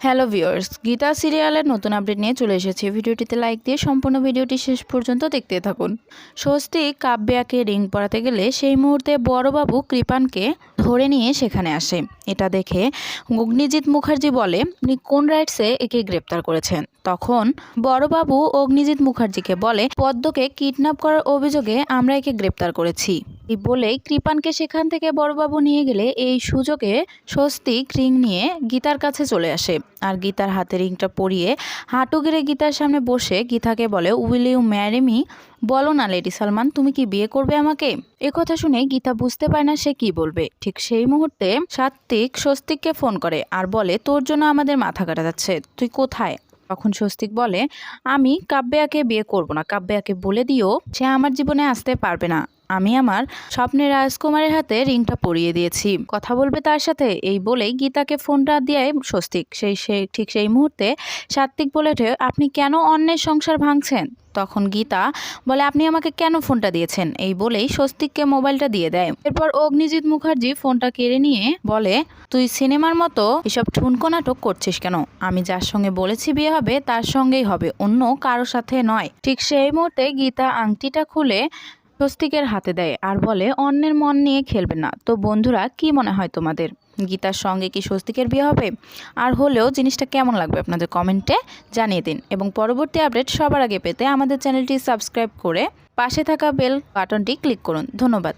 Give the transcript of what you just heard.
Hello viewers, Gita সিরিয়ালের নতুন update নিয়ে চলে এসেছে। ভিডিওটিতে লাইক দিয়ে সম্পূর্ণ ভিডিওটি শেষ পর্যন্ত দেখতে থাকুন। স্বস্তি কাব্যাকে রিং পরাতে গেলে সেই মুহূর্তে বড়বাবু কৃপানকে ধরে নিয়ে সেখানে আসে। এটা দেখে অগ্নিজিৎ মুখার্জি বলে, উনি কোন রাইটসে একে গ্রেপ্তার করেছেন? তখন বড়বাবু অগ্নিজিৎ মুখার্জিকে বলে, পদ্মকে কিডন্যাপ করার অভিযোগে আমরা একে গ্রেপ্তার করেছি। বলেই কৃপানকে সেখান থেকে বড়বাবু নিয়ে গেলে এই সুযোগে স্বস্তিক রিং নিয়ে গীতার কাছে চলে আসে। আর গীতার হাতে রিংটা পরিয়ে হাঁটু গেড়ে গীতার সামনে বসে গীতাকে বলে, উইল ইউ ম্যারি মি? বলো না লেডি সালমান, তুমি কি বিয়ে করবে আমাকে? কথা শুনে গীতা বুঝতে পারে না সে কি বলবে। ঠিক সেই মুহূর্তে সাত্বিক স্বস্তিককে ফোন করে আর বলে, তোর জন্য আমাদের মাথা কাটা যাচ্ছে, তুই কোথায়? তখন স্বস্তিক বলে, আমি কাব্যাকে বিয়ে করব না। কাব্যাকে বলে দিও, সে আমার জীবনে আসতে পারবে না। আমি আমার স্বপ্নের রাজকুমারের হাতে রিংটা পরিয়ে দিয়েছি। কথা বলবে তার সাথে, এই বলেই গীতাকে ফোনটা দিয়ে স্বস্তিক। সেই ঠিক সেই মুহূর্তে সাত্বিক বলে আপনি কেন অন্যের সংসার ভাঙছেন? তখন গীতা বলে, আপনি আমাকে কেন ফোনটা দিয়েছেন? এই বলেই স্বস্তিককে মোবাইলটা দিয়ে দেয়। এরপর অগ্নিজিৎ মুখার্জি ফোনটা কেড়ে নিয়ে বলে, তুই সিনেমার মতো এসব ঠুনকো নাটক করছিস কেন? আমি যার সঙ্গে বলেছি বিয়ে হবে, তার সঙ্গেই হবে, অন্য কারও সাথে নয়। ঠিক সেই মুহূর্তে গীতা আংটিটা খুলে স্বস্তিকের হাতে দেয় আর বলে, অন্যের মন নিয়ে খেলবে না। তো বন্ধুরা, কি মনে হয় তোমাদের? গীতার সঙ্গে কি স্বস্তিকের বিয়ে হবে? আর হলেও জিনিসটা কেমন লাগবে আপনাদের কমেন্টে জানিয়ে দিন। এবং পরবর্তী আপডেট সবার আগে পেতে আমাদের চ্যানেলটি সাবস্ক্রাইব করে পাশে থাকা বেল বাটনটি ক্লিক করুন। ধন্যবাদ।